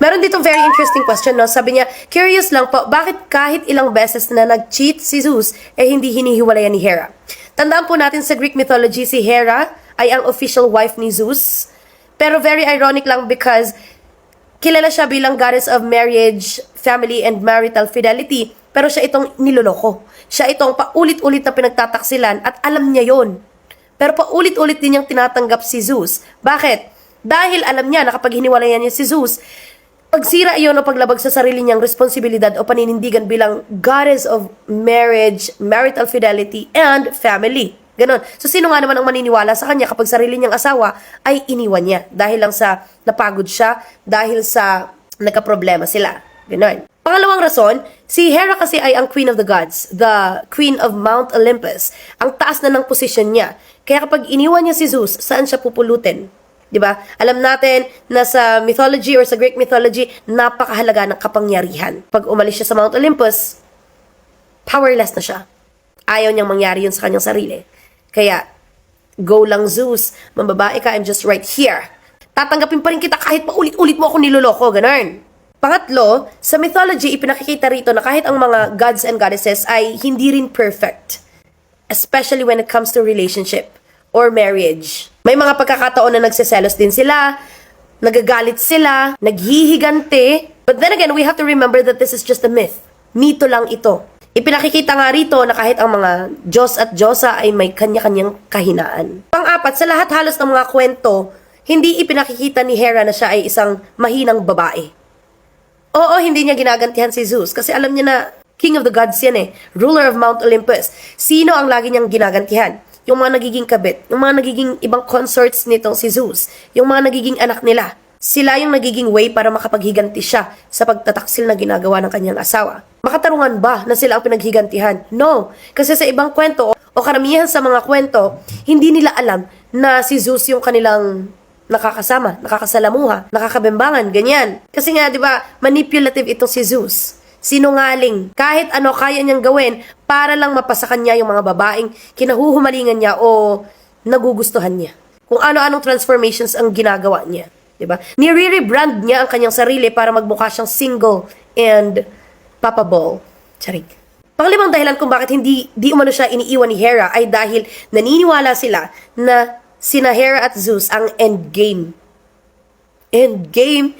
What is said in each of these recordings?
Meron ditong very interesting question, no? Sabi niya, curious lang po, bakit kahit ilang beses na nag-cheat si Zeus, eh hindi hinihiwalayan ni Hera? Tandaan po natin sa Greek mythology, si Hera ay ang official wife ni Zeus. Pero very ironic lang because kilala siya bilang goddess of marriage, family, and marital fidelity. Pero siya itong niloloko. Siya itong paulit-ulit na pinagtataksilan at alam niya yon. Pero paulit-ulit din niyang tinatanggap si Zeus. Bakit? Dahil alam niya na kapag hiniwalayan niya si Zeus, pagsira iyon o paglabag sa sarili niyang responsibilidad o paninindigan bilang goddess of marriage, marital fidelity, and family. Ganon. So, sino nga naman ang maniniwala sa kanya kapag sarili niyang asawa ay iniwan niya dahil lang sa napagod siya, dahil sa nagka-problema sila. Ganon. Pangalawang rason, si Hera kasi ay ang queen of the gods, the queen of Mount Olympus. Ang taas na ng posisyon niya. Kaya kapag iniwan niya si Zeus, saan siya pupulutin? 'Di ba? Alam natin na sa mythology or sa Greek mythology, napakahalaga ng kapangyarihan. Pag umalis siya sa Mount Olympus, powerless na siya. Ayaw niyang mangyari yun sa kanyang sarili. Kaya, go lang Zeus, mambabae ka, I'm just right here. Tatanggapin pa rin kita kahit paulit-ulit mo ako niloloko, ganun. Pangatlo, sa mythology, ipinakikita rito na kahit ang mga gods and goddesses ay hindi rin perfect. Especially when it comes to relationship or marriage. May mga pagkakataon na nagseselos din sila, nagagalit sila, naghihigante. But then again, we have to remember that this is just a myth. Mito lang ito. Ipinakikita nga rito na kahit ang mga Diyos at Diyosa ay may kanya-kanyang kahinaan. Pang-apat, sa lahat halos ng mga kwento, hindi ipinakikita ni Hera na siya ay isang mahinang babae. Oo, hindi niya ginagantihan si Zeus kasi alam niya na King of the Gods yan eh. Ruler of Mount Olympus. Sino ang lagi niyang ginagantihan? Yung mga nagiging kabit, yung mga nagiging ibang consorts nitong si Zeus, yung mga nagiging anak nila. Sila yung nagiging way para makapaghiganti siya sa pagtataksil na ginagawa ng kanyang asawa. Makatarungan ba na sila ang pinaghigantihan? No. Kasi sa ibang kwento o karamihan sa mga kwento, hindi nila alam na si Zeus yung kanilang nakakasama, nakakasalamuha, nakakabembangan, ganyan. Kasi nga, di ba, manipulative itong si Zeus. Sinungaling. Kahit ano kaya niyang gawin para lang mapasa kanya yung mga babaeng kinahuhumalingan niya o nagugustuhan niya. Kung ano-anong transformations ang ginagawa niya. 'di ba? Nire-rebrand niya ang kanyang sarili para magmukha siyang single and papabol. Charing. Panglimang dahilan kung bakit hindi di umano siya iniiwan ni Hera ay dahil naniniwala sila na sina Hera at Zeus ang endgame. Endgame?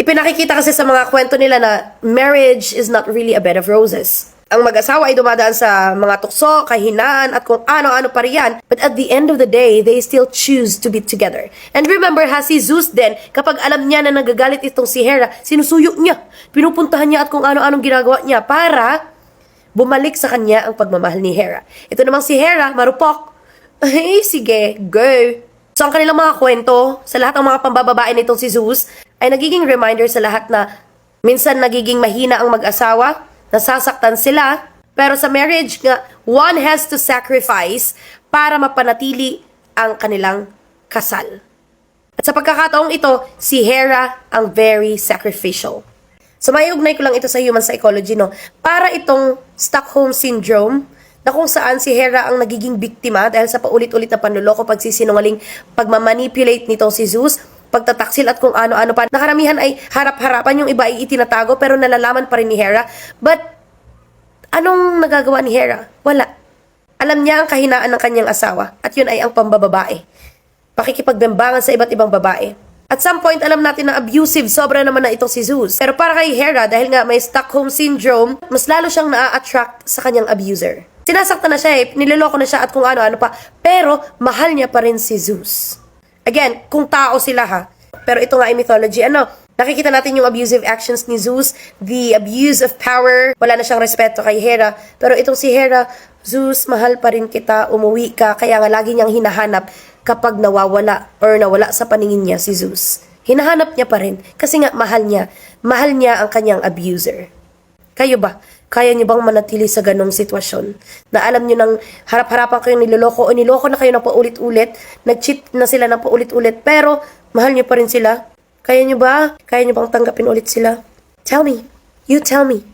Ipinakikita kasi sa mga kwento nila na marriage is not really a bed of roses. Ang mag-asawa ay dumadaan sa mga tukso, kahinaan, at kung ano-ano pa riyan. But at the end of the day, they still choose to be together. And remember ha, si Zeus din, kapag alam niya na nagagalit itong si Hera, sinusuyok niya. Pinupuntahan niya at kung ano-anong ginagawa niya para bumalik sa kanya ang pagmamahal ni Hera. Ito namang si Hera, marupok. Ay, sige, go. So, ang kanilang mga kwento, sa lahat ng mga pambababae nitong si Zeus, ay nagiging reminder sa lahat na minsan nagiging mahina ang mag-asawa, nasasaktan sila, pero sa marriage nga, one has to sacrifice para mapanatili ang kanilang kasal. At sa pagkakataong ito, si Hera ang very sacrificial. So may ugnay ko lang ito sa human psychology, no? Para itong Stockholm Syndrome, na kung saan si Hera ang nagiging biktima dahil sa paulit-ulit na panluloko, pagsisinungaling, pagmamanipulate nitong si Zeus, pagtataksil at kung ano-ano pa. Nakaramihan ay harap-harapan, yung iba ay itinatago pero nalalaman pa rin ni Hera. But, anong nagagawa ni Hera? Wala. Alam niya ang kahinaan ng kanyang asawa at yun ay ang pambababae. Pakikipagbembangan sa iba't ibang babae. At some point, alam natin na abusive, sobra naman na itong si Zeus. Pero para kay Hera, dahil nga may Stockholm Syndrome, mas lalo siyang naa-attract sa kanyang abuser. Sinasaktan na siya eh, niloloko na siya at kung ano-ano pa. Pero, mahal niya pa rin si Zeus. Again, kung tao sila ha. Pero ito nga ay mythology. Ano, nakikita natin yung abusive actions ni Zeus, the abuse of power, wala na siyang respeto kay Hera. Pero itong si Hera, Zeus, mahal pa rin kita, umuwi ka, kaya nga lagi niyang hinahanap kapag nawawala or nawala sa paningin niya si Zeus. Hinahanap niya pa rin kasi nga mahal niya. Mahal niya ang kanyang abuser. Kayo ba? Kaya niyo bang manatili sa ganong sitwasyon? Na alam niyo nang harap-harapan kayo niloloko o niloko na kayo ng paulit-ulit, nag-cheat na sila ng paulit-ulit, pero mahal niyo pa rin sila? Kaya niyo ba? Kaya niyo bang tanggapin ulit sila? Tell me. You tell me.